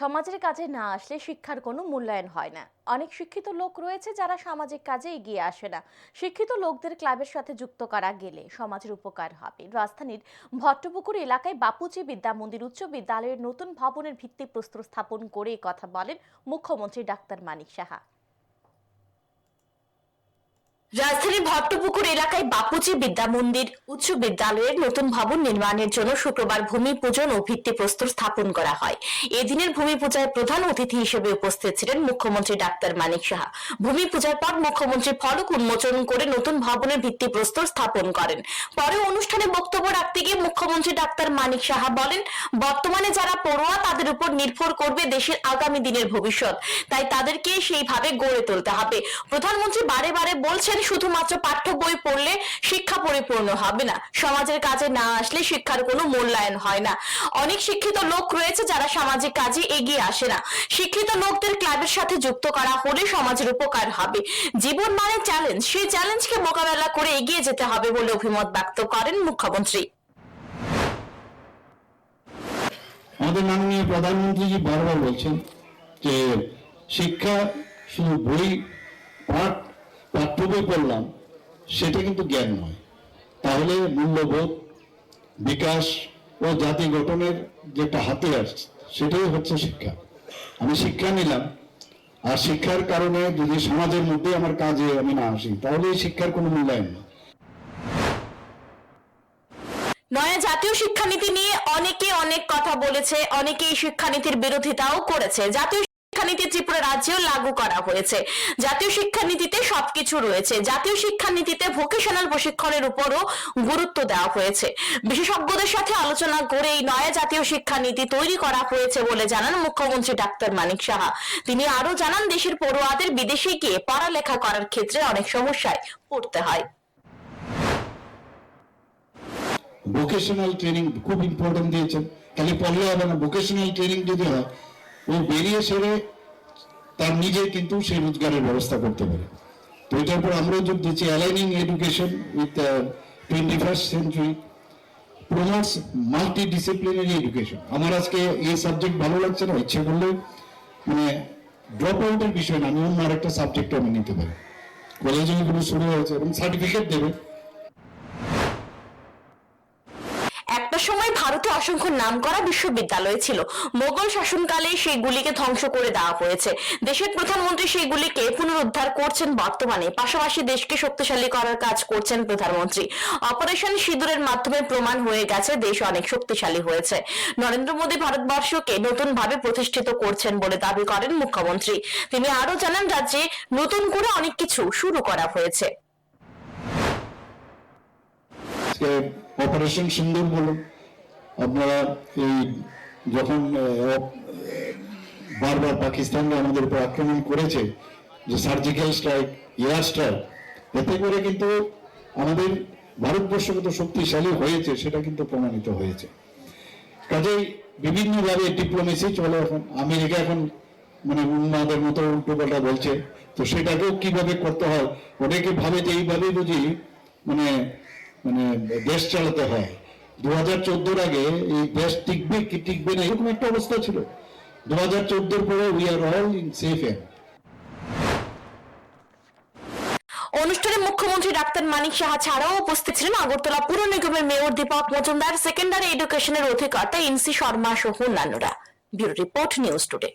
সমাজের কাজে না আসলে শিক্ষার কোনো মূল্যায়ন হয় না। অনেক শিক্ষিত লোক রয়েছে যারা সামাজিক কাজে এগিয়ে আসে না। শিক্ষিত লোকদের ক্লাবের সাথে যুক্ত করা গেলে সমাজের উপকার হবে। রাজধানীর ভট্টপুকুর এলাকায় বাপুজি বিদ্যা মন্দির উচ্চ বিদ্যালয়ের নতুন ভবনের ভিত্তিপ্রস্তর স্থাপন করে কথা বলেন মুখ্যমন্ত্রী ডাক্তার মানিক সাহা। রাজধানীর ভট্টপুকুর এলাকায় বাপুজি বিদ্যা মন্দির, উচ্চ বিদ্যালয়ের নতুন ভবন নির্মাণের জন্য শুক্রবার ভূমি পূজন ও ভিত্তিপ্রস্তর স্থাপন করা হয়। এদিনের ভূমি পূজায় প্রধান অতিথি হিসেবে উপস্থিত ছিলেন মুখ্যমন্ত্রী ডাক্তার মানিক সাহা। ভূমি পূজার পর মুখ্যমন্ত্রী ফলক উন্মোচন করে নতুন ভবনের ভিত্তিপ্রস্তর স্থাপন করেন। পরে অনুষ্ঠানে বক্তব্য রাখতে গিয়ে মুখ্যমন্ত্রী ডাক্তার মানিক সাহা বলেন, বর্তমানে যারা পড়ুয়া তাদের উপর নির্ভর করবে দেশের আগামী দিনের ভবিষ্যৎ। তাই তাদেরকে সেইভাবে গড়ে তুলতে হবে। প্রধানমন্ত্রী বারে বারে বলছেন শুধুমাত্র পাঠ্য বই পড়লে শিক্ষা পরিপূর্ণ হবে না। সমাজের কাজে না আসলে শিক্ষার কোনো মূল্যায়ন হয় না। অনেক শিক্ষিত লোক রয়েছে যারা সামাজিক কাজে এগিয়ে আসে না। শিক্ষিত লোকদের ক্লাবের সাথে যুক্ত করা হলে সমাজের উপকার হবে। জীবন মানে চ্যালেঞ্জ সেই চ্যালেঞ্জকে মোকাবেলা করে এগিয়ে যেতে হবে বলে অভিমত ব্যক্ত করেন মুখ্যমন্ত্রী। আমাদের মাননীয় প্রধানমন্ত্রীজি বারবার বলছেন যে শিক্ষা শুধু বই, পাঠ পাঠ্য বই পড়লাম, সেটা কিন্তু জ্ঞান নয়। তাহলে মূল্যবোধ, বিকাশ ও জাতি গঠনের যে একটা হাতিয়ার সেটাই হচ্ছে শিক্ষা। আমি শিক্ষা নিলাম, আর শিক্ষার কারণে যদি সমাজের মধ্যে আমার কাজে আমি না আসি, তাহলে শিক্ষার কোনো মূল্যায়ন নেই নয়া জাতীয় শিক্ষানীতি নিয়ে অনেকে অনেক কথা বলেছে, অনেকে এই শিক্ষানীতির বিরোধিতাও করেছে। জাতীয় শিক্ষানীতি ত্রিপুরা রাজ্যেও লাগু করা হয়েছে। জাতীয় শিক্ষানীতিতে সবকিছু রয়েছে। জাতীয় শিক্ষানীতিতে ভোকেশনাল প্রশিক্ষণের উপরও গুরুত্ব দেওয়া হয়েছে। বিশেষজ্ঞদের সাথে আলোচনা করে এই নয়া জাতীয় শিক্ষানীতি তৈরি করা হয়েছে বলে জানান মুখ্যমন্ত্রী ডাক্তার মানিক সাহা। তিনি আরও জানান, দেশের পড়ুয়াদের বিদেশে গিয়ে পড়ালেখা করার ক্ষেত্রে অনেক সমস্যায় পড়তে হয়। ভোকেশনাল ট্রেনিং খুব ইম্পর্টেন্ট দিয়েছেন। খালি পড়লে হবে না। ভোকেশনাল ট্রেনিং যদি হয় ও বেরিয়ে সেরে তার নিজে কিন্তু সেই রোজগারের ব্যবস্থা করতে পারে। তো এটার উপর আমরাও যোগ দিচ্ছি। Aligning education with twenty first century promotes multi disciplinary education আমার আজকে এই সাবজেক্ট ভালো লাগছে না, ইচ্ছে করলে মানে ড্রপ আউটের বিষয় না, আমি অন্য আরেকটা সাবজেক্ট আমি নিতে পারি। কলেজে এগুলো শুরু হয়েছে এবং সার্টিফিকেট দেবে। একটা সময় ভারতে অসংখ্য নামকরা বিশ্ববিদ্যালয় ছিল। মোগল শাসনকালে সেগুলিকে ধ্বংস করে দেওয়া হয়েছে। দেশের প্রধানমন্ত্রী সেগুলিকে পুনরুদ্ধার করছেন বর্তমানে। পাশাপাশি দেশকে শক্তিশালী করার কাজ করছেন প্রধানমন্ত্রী। অপারেশন সিঁদুরের মাধ্যমে প্রমাণ হয়ে গেছে, দেশ অনেক শক্তিশালী হয়েছে। নরেন্দ্র মোদী ভারতবর্ষকে নতুন ভাবে প্রতিষ্ঠিত করছেন বলে দাবি করেন মুখ্যমন্ত্রী। তিনি আরও জানান, রাজ্যে নতুন করে অনেক কিছু শুরু করা হয়েছে। অপারেশন সিন্দুর বলুন আপনারা এই যখন বারবার পাকিস্তানরা আমাদের উপর আক্রমণ করেছে, যে সার্জিক্যাল স্ট্রাইক এয়ার স্ট্রাইক এতে করে কিন্তু আমাদের ভারতবর্ষ কত শক্তিশালী হয়েছে, সেটা কিন্তু প্রমাণিত হয়েছে। কাজেই বিভিন্নভাবে ডিপ্লোমেসি চলে এখন, আমেরিকা এখন মানে উন্মাদের মতো উল্টো পাল্টা বলছে। তো সেটাকেও কীভাবে করতে হয়, অনেকে ভাবে যে এইভাবে বুঝি মানে মানে দেশ চালাতে হয়। দু হাজার চোদ্দোর আগে এই দেশ টিকবে কি টিকবে না, এরকম একটা অবস্থা ছিল। দু হাজার চোদ্দোর পরে we are all in safe hand অনুষ্ঠানে মুখ্যমন্ত্রী ডাক্তার মানিক সাহা ছাড়াও উপস্থিত ছিলেন আগরতলা পুর নিগমের মেয়র দীপক মজুমদার সেকেন্ডারি এডুকেশনের অধিকর্তা ইনসি শর্মা সহ অন্যান্যরা। Bureau report news today.